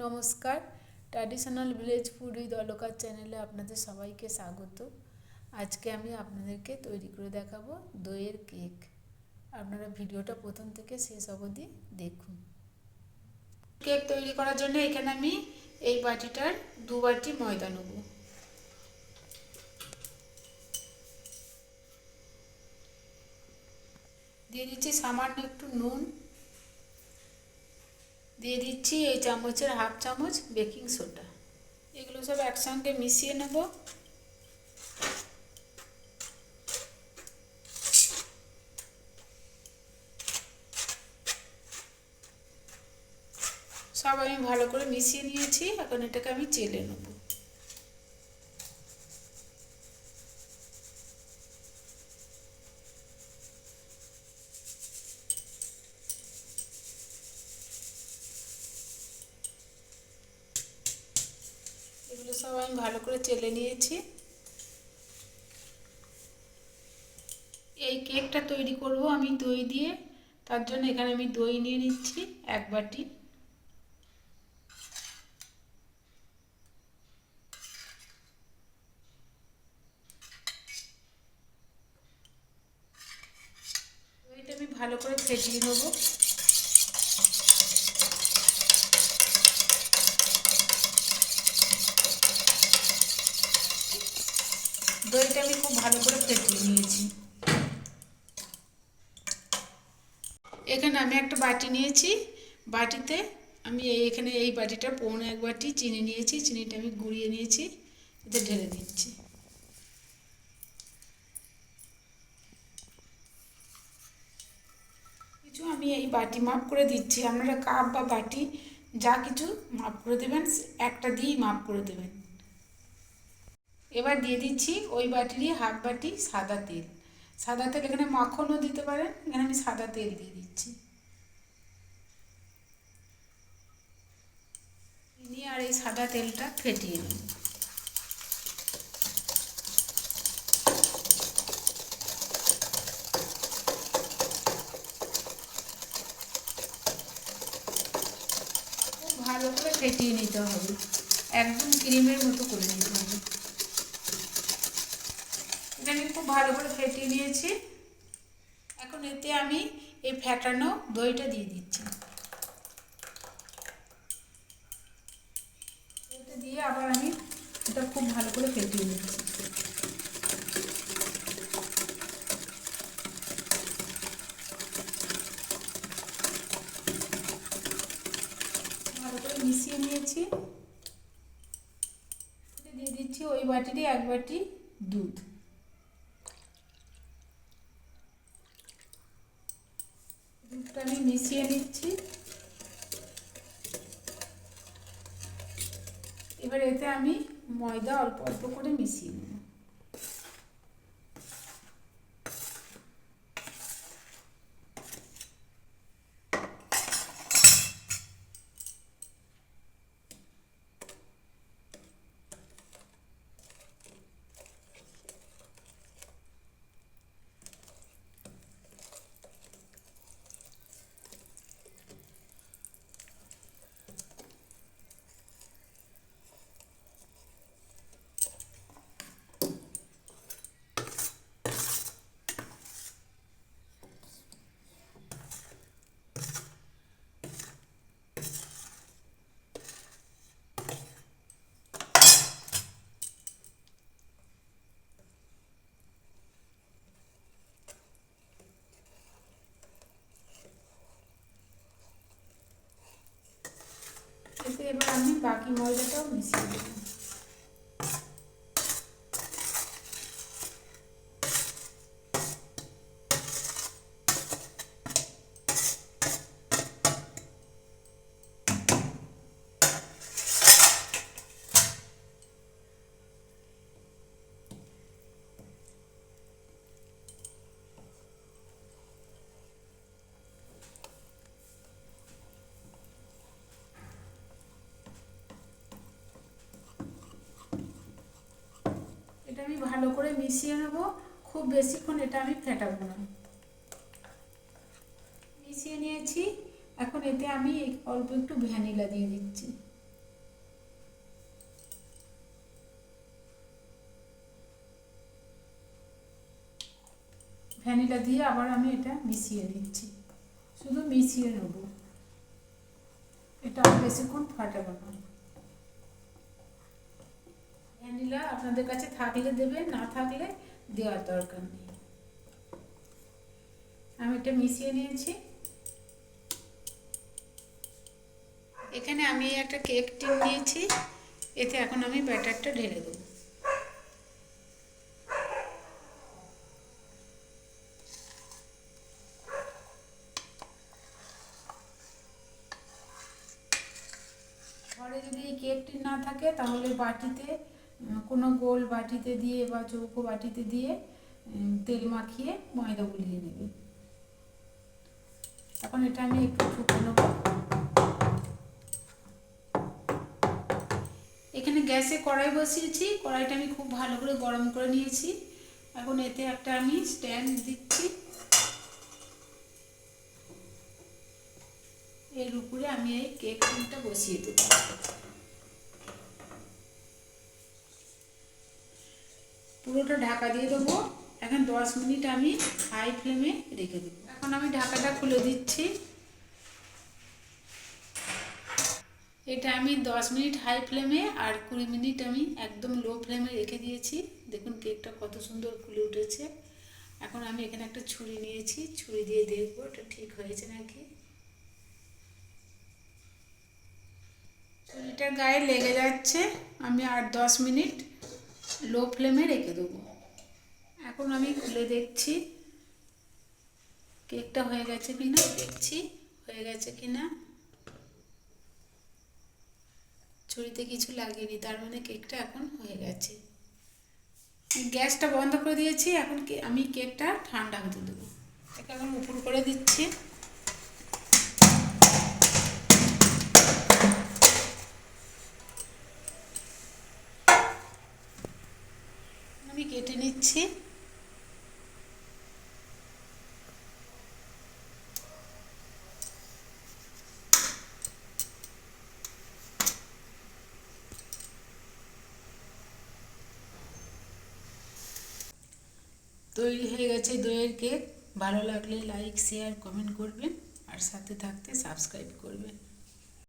নমস্কার। Traditional village food with অলকার চ্যানেলে আপনাদের সবাইকে স্বাগত। আজকে আমি আপনাদেরকে তৈরি করে দেখাবো দইয়ের কেক। আপনারা ভিডিওটা প্রথম থেকে শেষ অবধি দেখুন। কেক তৈরি করার জন্য এখানে আমি এই বাটিটার দু বাটি ময়দা নেব। দিয়ে দিচ্ছি সামান্য একটু নুন। দিয়ে দিচ্ছি এই চামচের হাফ চামচ বেকিং সোডা। এগুলো সব একসঙ্গে মিশিয়ে নেব। সব আমি ভালো করে মিশিয়ে নিয়েছি, এখন এটাকে আমি চেলে নেব। এগুলো সব আমি ভালো করে চেলে নিয়েছি। এই কেকটা তৈরি করব আমি দই দিয়ে। তার জন্য এখানে আমি দই নিয়ে নিচ্ছি, এক বাটি। দইটা আমি ভালো করে ফেটিয়ে নেব। দইটা আমি খুব ভালো করে ফেটিয়ে নিয়েছি। এখানে আমি একটা বাটি নিয়েছি। বাটিতে আমি এখানে এই বাটিটা পৌনে এক বাটি চিনি নিয়েছি। চিনিটা আমি গুঁড়িয়ে নিয়েছি। এতে ঢেলে দিচ্ছি। কিছু আমি এই বাটি মাপ করে দিচ্ছি। আপনারা কাপ বা বাটি যা কিছু মাপ করে দেবেন, একটা দিয়েই মাপ করে দেবেন। এবার দিয়ে দিচ্ছি ওই বাটিরই হাফ বাটি সাদা তেল। সাদা তেল এখানে মাখনও দিতে পারেন, এখানে আমি সাদা তেল দিয়ে দিচ্ছি। নিয়ে আর এই সাদা তেলটা ফেটিয়ে খুব ভালো করে ফেটিয়ে নিতে হবে। একদম ক্রিমের মতো করে নিতে হবে। খুব ভালো করে ফেটিয়ে নিয়েছি। এখন এতে আমি এই ফ্যাটানো দইটা দিয়ে দিচ্ছি। এটা দিয়ে আবার আমি এটা খুব ভালো করে ফেটিয়ে নিচ্ছি। ভালো করে মিশিয়ে নিয়েছি। দিয়ে দিচ্ছি ওই বাটিরই এক বাটি দুধ। দুধটা আমি মিশিয়ে নিচ্ছি। এবার এতে আমি ময়দা অল্প অল্প করে মিশিয়ে নেব এতে এবার আমি বাকি ময়দাটাও মিশিয়ে দেবো আমি ভালো করে মিশিয়ে নেব। খুব বেশিক্ষণ এটা আমি ফেটাবো না। মিশিয়ে নিয়েছি। এখন এতে আমি অল্প একটু ভ্যানিলা দিয়ে দিচ্ছি। ভ্যানিলা দিয়ে আবার আমি এটা মিশিয়ে নিচ্ছি। শুধু মিশিয়ে নেব। এটা বেশিক্ষণ ফাটাবো না। ভ্যানিলা আপনাদের কাছে থাকলে দেবেন না থাকলে দেওয়ার দরকার নেই। আমি এটা মিশিয়ে নিয়েছি। এখানে আমি একটা কেক টিন নিয়েছি এতে এখন আমি ব্যাটারটা ঢেলে দেবো। ঘরে যদি এই কেকটি না থাকে, তাহলে বাটিতে কোনো গোল বাটিতে দিয়ে বা চৌকো বাটিতে দিয়ে তেল মাখিয়ে ময়দা গুলিয়ে নেবে। এখন এটা আমি একটু নেব এখানে গ্যাসে কড়াই বসিয়েছি। কড়াইটা আমি খুব ভালো করে গরম করে নিয়েছি। এখন এতে একটা আমি স্ট্যান্ড দিচ্ছি। এর উপরে আমি এই কেক বসিয়ে দেব পুরোটা ঢাকা দিয়ে দেবো। এখন দশ মিনিট আমি হাই ফ্লেমে রেখে দেবো। এখন আমি ঢাকাটা খুলে দিচ্ছি। এটা আমি দশ মিনিট হাই ফ্লেমে আর কুড়ি মিনিট আমি একদম লো ফ্লেমে রেখে দিয়েছি। দেখুন কেকটা কত সুন্দর ফুলে উঠেছে। এখন আমি এখানে একটা ছুরি নিয়েছি। ছুরি দিয়ে দেখব এটা ঠিক হয়েছে নাকি। ছুরিটার গায়ে লেগে যাচ্ছে। আমি আর দশ মিনিট লো ফ্লেমে রেখে দেবো। এখন আমি খুলে দেখছি, কেকটা হয়ে গেছে কিনা, দেখছি, হয়ে গেছে কিনা। ছুরিতে কিছু লাগেনি, তার মানে কেকটা এখন হয়ে গেছে। গ্যাসটা বন্ধ করে দিয়েছি, এখন আমি কেকটা ঠান্ডা হতে দেবো। এখন উপর করে দিচ্ছি। কেটে নিচ্ছি। তৈরি হয়ে গেছে দইয়ের কেক। ভালো লাগলে লাইক শেয়ার কমেন্ট করবেন। আর সাথে থাকতে সাবস্ক্রাইব করবেন।